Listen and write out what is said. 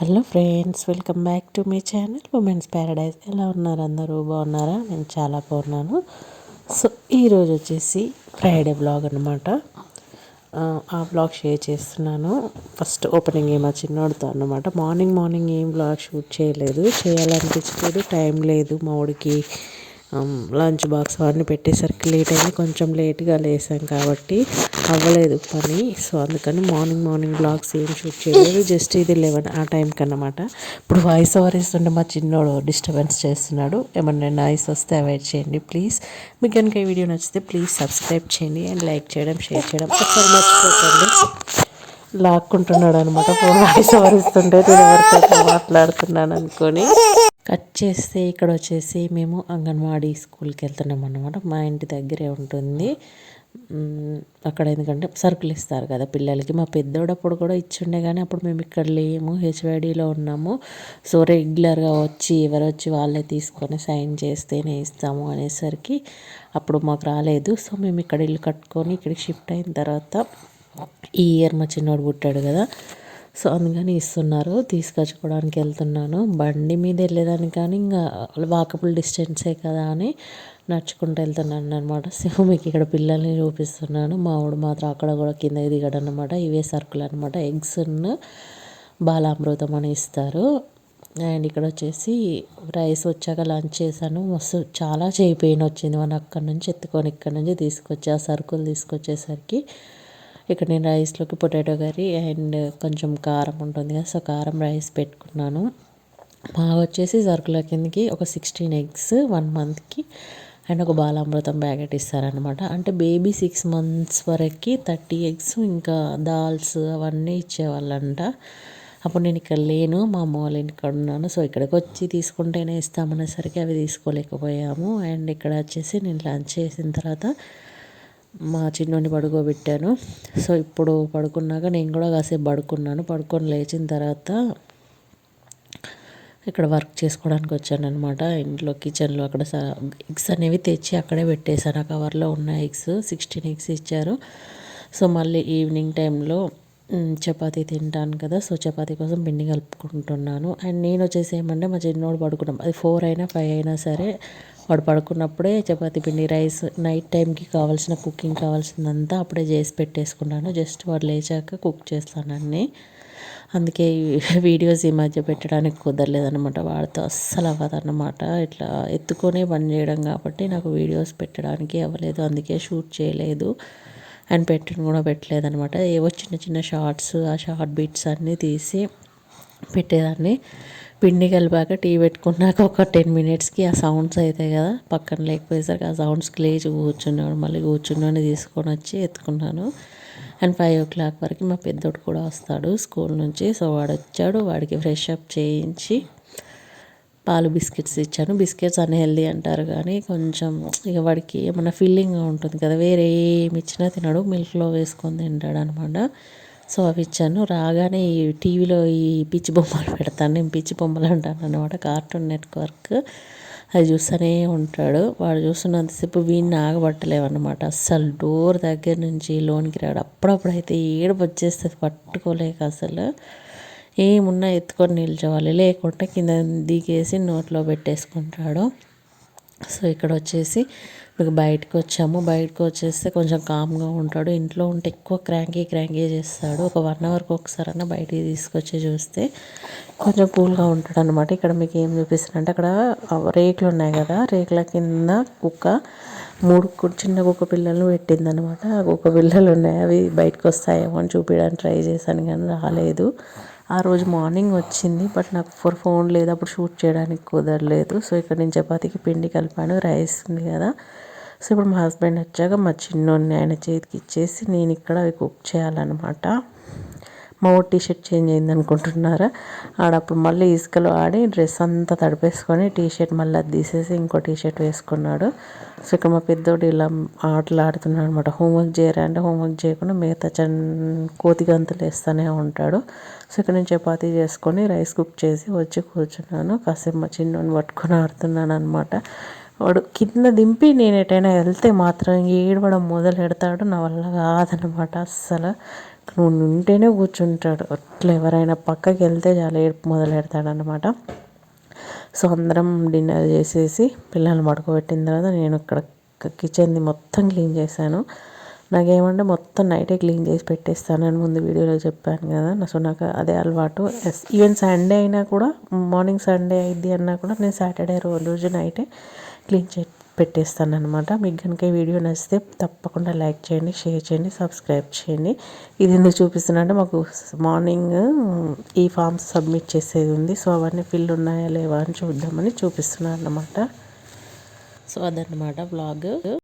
Hello friends welcome back to my channel women's paradise. ఎలా ఉన్నారు అందరూ? బాగున్నారా? నేను చాలా బాగున్నాను. సో ఈరోజు వచ్చేసి ఫ్రైడే బ్లాగ్ అనమాట ఆ బ్లాగ్ షేర్ చేస్తున్నాను. ఫస్ట్ ఓపెనింగ్ ఏమో చిన్నోడితో అనమాట మార్నింగ్ మార్నింగ్ ఏం బ్లాగ్ షూట్ చేయలేదు. చేయాలనిపించలేదు. టైం లేదు మా ఊడికి లంచ్ బాక్స్ అవన్నీ పెట్టేసరికి లేట్ అయింది. కొంచెం లేట్గా లేసాం కాబట్టి అవ్వలేదు పని. సో అందుకని మార్నింగ్ మార్నింగ్ బ్లాగ్స్ ఏం షూట్ చేయలేదు. జస్ట్ ఇది లెవెన్ ఆ టైంకి అన్నమాట. ఇప్పుడు వాయిస్ ఓవర్ ఇస్తుంటే మా చిన్నోడు డిస్టర్బెన్స్ చేస్తున్నాడు. ఏమన్నా నాయిస్ వస్తే అవాయిడ్ చేయండి ప్లీజ్. మీకు కనుక ఈ వీడియో నచ్చితే ప్లీజ్ సబ్స్క్రైబ్ చేయండి అండ్ లైక్ చేయడం షేర్ చేయడం ఒకసారి మర్చిపోకండి. లాక్కుంటున్నాడు అనమాట ఫోన్ వాయిస్ ఓవర్ ఇస్తుంటే నేను ఎవరితో మాట్లాడుతున్నాను అనుకొని. కట్ చేస్తే ఇక్కడ వచ్చేసి మేము అంగన్వాడీ స్కూల్కి వెళ్తున్నాం అనమాట మా ఇంటి దగ్గరే ఉంటుంది. అక్కడ ఎందుకంటే సరుకులు ఇస్తారు కదా పిల్లలకి. మా పెద్దోడప్పుడు కూడా ఇచ్చిండే కానీ అప్పుడు మేము ఇక్కడ లేము హెచ్వైడీలో ఉన్నాము. సో రెగ్యులర్గా వచ్చి ఎవరు వచ్చి వాళ్ళే తీసుకొని సైన్ చేస్తేనే ఇస్తాము అనేసరికి అప్పుడు మాకు రాలేదు. సో మేము ఇక్కడ ఇల్లు కట్టుకొని ఇక్కడికి షిఫ్ట్ అయిన తర్వాత ఈ ఇయర్ మా చిన్నోడు పుట్టాడు కదా. సో అందుకని ఇస్తున్నారు. తీసుకొచ్చుకోవడానికి వెళ్తున్నాను. బండి మీద వెళ్ళేదాన్ని కానీ ఇంకా వాకబుల్ డిస్టెన్సే కదా అని నడుచుకుంటూ వెళ్తున్నాను అనమాట సో మీకు ఇక్కడ పిల్లల్ని చూపిస్తున్నాను. మా వాడు మాత్రం అక్కడ కూడా కిందకి దిగడం అనమాట ఇవే సరుకులు అనమాట ఎగ్స్ బాలామృతం అని ఇస్తారు. అండ్ ఇక్కడ వచ్చేసి రైస్ వచ్చాక లంచ్ చేశాను. మస్తు చాలా చేయి పెయిన్ వచ్చింది. మన అక్కడి నుంచి ఎత్తుకొని ఇక్కడ నుంచి తీసుకొచ్చి ఆ సరుకులు తీసుకొచ్చేసరికి ఇక్కడ నేను రైస్లోకి పొటాటో కర్రీ అండ్ కొంచెం కారం ఉంటుంది కదా సో కారం రైస్ పెట్టుకున్నాను. మాకు వచ్చేసి సరుకుల కిందకి ఒక సిక్స్టీన్ ఎగ్స్ వన్ మంత్కి అండ్ ఒక బాలామృతం ప్యాకెట్ ఇస్తారనమాట అంటే బేబీ సిక్స్ మంత్స్ వరకు థర్టీ ఎగ్స్ ఇంకా దాల్స్ అవన్నీ ఇచ్చేవాళ్ళంట. అప్పుడు నేను ఇక్కడ లేను మా అమ్మ వాళ్ళ ఇంటికాడ ఉన్నాను. సో ఇక్కడికి వచ్చి తీసుకుంటేనే ఇస్తామనేసరికి అవి తీసుకోలేకపోయాము. అండ్ ఇక్కడ వచ్చేసి నేను లంచ్ చేసిన తర్వాత మా చిన్నోని పడుకోబెట్టాను. సో ఇప్పుడు పడుకున్నాక నేను కూడా కాసేపు పడుకున్నాను. పడుకొని లేచిన తర్వాత ఇక్కడ వర్క్ చేసుకోవడానికి వచ్చాను అనమాట ఇంట్లో కిచెన్లో అక్కడ ఎగ్స్ అనేవి తెచ్చి అక్కడే పెట్టేశాను. ఆ కవర్లో ఉన్న ఎగ్స్ సిక్స్టీన్ ఎగ్స్ ఇచ్చారు. సో మళ్ళీ ఈవినింగ్ టైంలో చపాతీ తింటాను కదా. సో చపాతీ కోసం పిండి కలుపుకుంటున్నాను. అండ్ నేను వచ్చేసి ఏమంటే మా చిన్నోడు పడుకున్నాం. అది ఫోర్ అయినా ఫైవ్ అయినా సరే వాడు పడుకున్నప్పుడే చపాతి పిండి రైస్ నైట్ టైంకి కావాల్సిన కుకింగ్ కావాల్సిందంతా అప్పుడే చేసి పెట్టేసుకున్నాను జస్ట్ వాడు లేచాక కుక్ చేస్తాను అన్నీ. అందుకే వీడియోస్ ఈ మధ్య పెట్టడానికి కుదరలేదనమాట వాడితో అస్సలు అవ్వదన్నమాట. ఇట్లా ఎత్తుకొనే పని చేయడం కాబట్టి నాకు వీడియోస్ పెట్టడానికి అవ్వలేదు. అందుకే షూట్ చేయలేదు. అండ్ పెట్టడం కూడా పెట్టలేదనమాట ఏవో చిన్న చిన్న షార్ట్స్ ఆ షార్ట్ బీట్స్ అన్నీ తీసి పెట్టేదాన్ని. పిండి కలిపాక టీ పెట్టుకున్నాక ఒక టెన్ మినిట్స్కి ఆ సౌండ్స్ అవుతాయి కదా. పక్కన లేకపోయేసరికి ఆ సౌండ్స్కి లేచి కూర్చున్నాడు మళ్ళీ కూర్చున్నాను తీసుకొని వచ్చి ఎత్తుకున్నాను. అండ్ ఫైవ్ ఓ క్లాక్ వరకు మా పెద్దోడు కూడా వస్తాడు స్కూల్ నుంచి. సో వాడు వచ్చాడు. వాడికి ఫ్రెష్ అప్ చేయించి పాలు బిస్కెట్స్ ఇచ్చాను. బిస్కెట్స్ హెల్దీ అంటారు కానీ కొంచెం ఇక వాడికి ఏమన్నా ఫీలింగ్ ఉంటుంది కదా. వేరే ఏమి ఇచ్చినా తినడు. మిల్క్లో వేసుకొని తింటాడు అనమాట సో అవి ఇచ్చాను. రాగానే ఈ టీవీలో ఈ పిచ్చి బొమ్మలు పెడతాను. నేను పిచ్చి బొమ్మలు అంటాను అనమాట కార్టూన్ నెట్వర్క్ అది చూస్తూనే ఉంటాడు. వాడు చూస్తున్నంతసేపు వీడిని ఆగబట్టలేవన్నమాట. అస్సలు డోర్ దగ్గర నుంచి లోనికి రాడు. అప్పుడప్పుడు అయితే ఏడుపు వచ్చేస్తుంది పట్టుకోలేక అసలు. ఏమున్నా ఎత్తుకొని నిల్చోవాలి. లేకుంటే కింద దిగేసి నోట్లో పెట్టేసుకుంటాడు. సో ఇక్కడ వచ్చేసి ఇప్పుడు బయటకు వచ్చాము బయటకు వచ్చేస్తే కొంచెం కామ్గా ఉంటాడు. ఇంట్లో ఉంటే ఎక్కువ క్రాంకీ క్రాంకీ చేస్తాడు. ఒక వన్ అవర్కి ఒకసారైనా బయటికి తీసుకొచ్చి చూస్తే కొంచెం కూల్గా ఉంటాడు అనమాట ఇక్కడ మీకు ఏం చూపిస్తానంటే అక్కడ రేకులు ఉన్నాయి కదా. రేకుల కింద కుక్క మూడు చిన్న కుక్క పిల్లలు పెట్టిందనమాట ఆ కుక్క పిల్లలు ఉన్నాయి అవి బయటకు వస్తాయేమో అని చూపించడానికి ట్రై చేశాను కానీ రాలేదు. ఆ రోజు మార్నింగ్ వచ్చింది. బట్ నాకు ఫోర్ ఫోన్ లేదు. అప్పుడు షూట్ చేయడానికి కుదరలేదు. సో ఇక్కడ నేను చపాతీకి పిండి కలిపాను. రైస్ ఉంది కదా. సో ఇప్పుడు మా హస్బెండ్ వచ్చాక మా చిన్నోడిని ఆయన చేతికి ఇచ్చేసి నేను ఇక్కడ అవి కుక్ చేయాలన్నమాట. మా టీ షర్ట్ చేంజ్ అయింది అనుకుంటున్నారా? ఆడప్పుడు మళ్ళీ ఇసుకలో ఆడి డ్రెస్ అంతా తడిపేసుకొని టీ షర్ట్ మళ్ళీ అది తీసేసి ఇంకో టీ షర్ట్ వేసుకున్నాడు. సో ఇక్కడ మా పెద్దోడు ఇలా ఆటలు ఆడుతున్నాడు అనమాట హోంవర్క్ చేయరా అంటే హోంవర్క్ చేయకుండా మిగతా చన్ కోతి గంతులు వేస్తూనే ఉంటాడు. సో ఇక్కడ నేను చపాతీ చేసుకొని రైస్ కుక్ చేసి వచ్చి కూర్చున్నాను. కాసేపు మా చిన్నోని పట్టుకొని ఆడుతున్నాను అనమాట వాడు కింద దింపి నేను ఎటైనా వెళ్తే మాత్రం ఏడవడం మొదలు పెడతాడు. నా వల్ల కాదనమాట అస్సలు. నువ్వు ఉంటేనే కూర్చుంటాడు. అట్లా ఎవరైనా పక్కకి వెళ్తే చాలా ఏడుపు మొదలు పెడతాడనమాట సో అందరం డిన్నర్ చేసేసి పిల్లల్ని పడుకోబెట్టిన తర్వాత నేను ఇక్కడ కిచెన్ది మొత్తం క్లీన్ చేశాను. నాకేమంటే మొత్తం నైటే క్లీన్ చేసి పెట్టేస్తాను. నేను ముందు వీడియోలో చెప్పాను కదా. సో నాకు అదే అలవాటు. ఈవెన్ సండే అయినా కూడా మార్నింగ్ సండే అయింది అన్నా కూడా నేను సాటర్డే రోజు నైటే క్లీన్ చే పెట్టేస్తాను అనమాట మీకు కనుక ఈ వీడియో నచ్చితే తప్పకుండా లైక్ చేయండి షేర్ చేయండి సబ్స్క్రైబ్ చేయండి. ఇది ఎందుకు చూపిస్తున్నా అంటే మాకు మార్నింగ్ ఈ ఫామ్స్ సబ్మిట్ చేసేది ఉంది. సో అవన్నీ ఫిల్ ఉన్నాయా లేవా అని చూద్దామని చూపిస్తున్నాను అనమాట సో అదనమాట బ్లాగ్